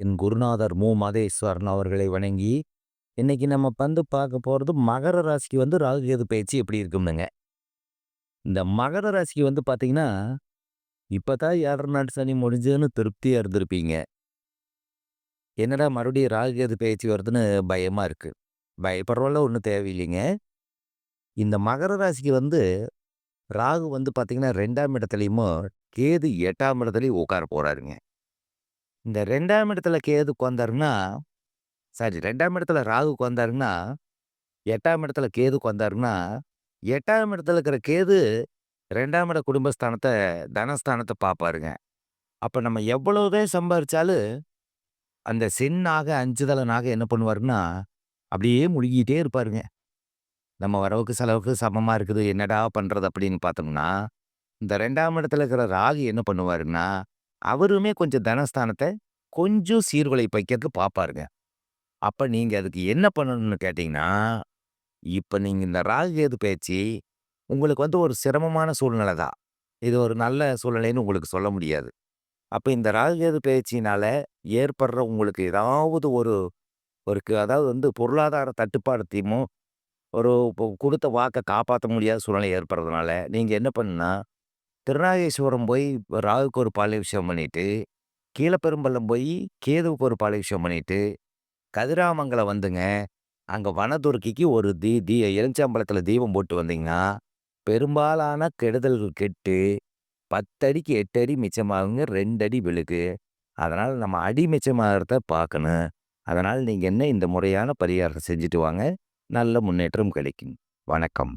என் குருநாதர் மு. மாதேஸ்வரன் அவர்களை வணங்கி, இன்னைக்கு நம்ம வந்து பார்க்க போகிறது மகர ராசிக்கு வந்து ராகு கேது பயிற்சி எப்படி இருக்கும்னுங்க. இந்த மகர ராசிக்கு வந்து பார்த்தீங்கன்னா, இப்பதான் 7 நாட்டு சனி முடிஞ்சதுன்னு திருப்தியாக இருந்திருப்பீங்க. என்னடா மறுபடியும் ராகு கேது பயிற்சி வருதுன்னு பயமாக இருக்குது பயப்படுறவெல்லாம் ஒன்றும் தேவையில்லைங்க. இந்த மகர ராசிக்கு வந்து ராகு வந்து பார்த்தீங்கன்னா ரெண்டாம் இடத்துலையுமோ கேது எட்டாம் இடத்துலையும் உட்கார போகிறாருங்க இந்த ரெண்டாம் இடத்துல கேது உட்கார்ந்தாருன்னா சாரி ரெண்டாம் இடத்துல ராகு உட்கார்ந்தாருன்னா, 8ஆம் இடத்துல கேது உட்கார்ந்தாருன்னா, 8ஆம் இடத்துல இருக்கிற கேது ரெண்டாம் இட குடும்பஸ்தானத்தை தனஸ்தானத்தை பார்ப்பாருங்க. அப்போ நம்ம எவ்வளவுதான் சம்பாரிச்சாலும், அந்த சென்னாக அஞ்சுதலனாக என்ன பண்ணுவாருன்னா, அப்படியே முழுகிட்டே இருப்பாருங்க. நம்ம வரவுக்கு செலவுக்கு சமமாக இருக்குது. என்னடா பண்ணுறது அப்படின்னு பார்த்தோம்னா, இந்த ரெண்டாம் இடத்துல இருக்கிற ராகு என்ன பண்ணுவாருன்னா, அவருமே கொஞ்சம் தனஸ்தானத்தை கொஞ்சம் சீர்குலைப்பு வைக்கிறதுக்கு பார்ப்பாருங்க. அப்ப நீங்க அதுக்கு என்ன பண்ணணும்னு கேட்டிங்கன்னா இப்ப நீங்க இந்த ராகு கேது உங்களுக்கு வந்து ஒரு சிரமமான சூழ்நிலை தான். இது ஒரு நல்ல சூழ்நிலைன்னு உங்களுக்கு சொல்ல முடியாது. அப்ப இந்த ராகு கேது ஏற்படுற உங்களுக்கு ஏதாவது ஒரு ஒரு அதாவது வந்து பொருளாதார தட்டுப்பாடத்தையும், ஒரு கொடுத்த வாக்கை காப்பாற்ற முடியாத சூழ்நிலை ஏற்படுறதுனால, நீங்க என்ன பண்ணுன்னா திருநாகேஸ்வரம் போய் ராகுக்கு ஒரு பாலாபிஷேகம் பண்ணிட்டு, கீழப்பெரும்பள்ளம் போய் கேதுவுக்கு ஒரு பாலாபிஷேகம் பண்ணிட்டு, கதிராமங்கலம் வந்துங்க, அங்கே வனதுர்க்கிக்கு ஒரு தீ தீ எலுமிச்சம்பழத்தில தீபம் போட்டு வந்தீங்கன்னா, பெரும்பாலான கெடுதல்கள் கெட்டு 10 அடிக்கு 8 அடி மிச்சமாகுங்க. 2 அடி விழுகு. நம்ம அடி மிச்சமாகறத பார்க்கணும். அதனால் நீங்கள் என்ன இந்த முறையான பரிகாரம் செஞ்சுட்டு வாங்க. நல்ல முன்னேற்றம் கிடைக்கும். வணக்கம்.